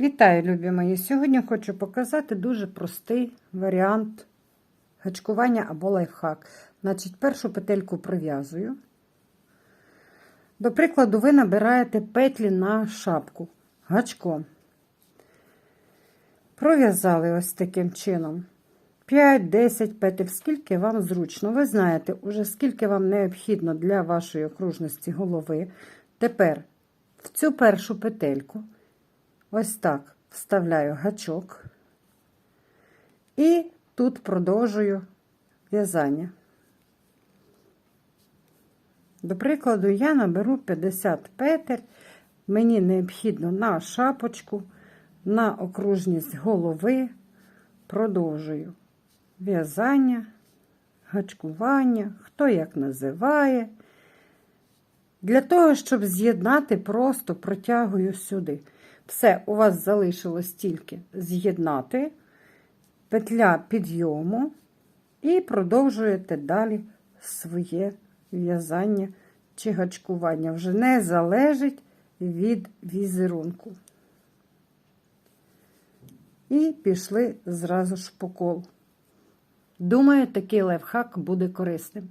Вітаю, любі мої! Сьогодні хочу показати дуже простий варіант гачкування або лайфхак. Значить, першу петельку пров'язую. До прикладу, ви набираєте петлі на шапку гачком. Пров'язали ось таким чином. 5-10 петель, скільки вам зручно. Ви знаєте, уже скільки вам необхідно для вашої окружності голови. Тепер в цю першу петельку. Ось так вставляю гачок і тут продовжую в'язання. До прикладу, я наберу 50 петель, мені необхідно на шапочку, на окружність голови, продовжую в'язання, гачкування, хто як називає. Для того, щоб з'єднати, просто протягую сюди. Все, у вас залишилось тільки з'єднати петля підйому і продовжуєте далі своє в'язання чи гачкування. Вже не залежить від візерунку. І пішли зразу ж по колу. Думаю, такий лайфхак буде корисним.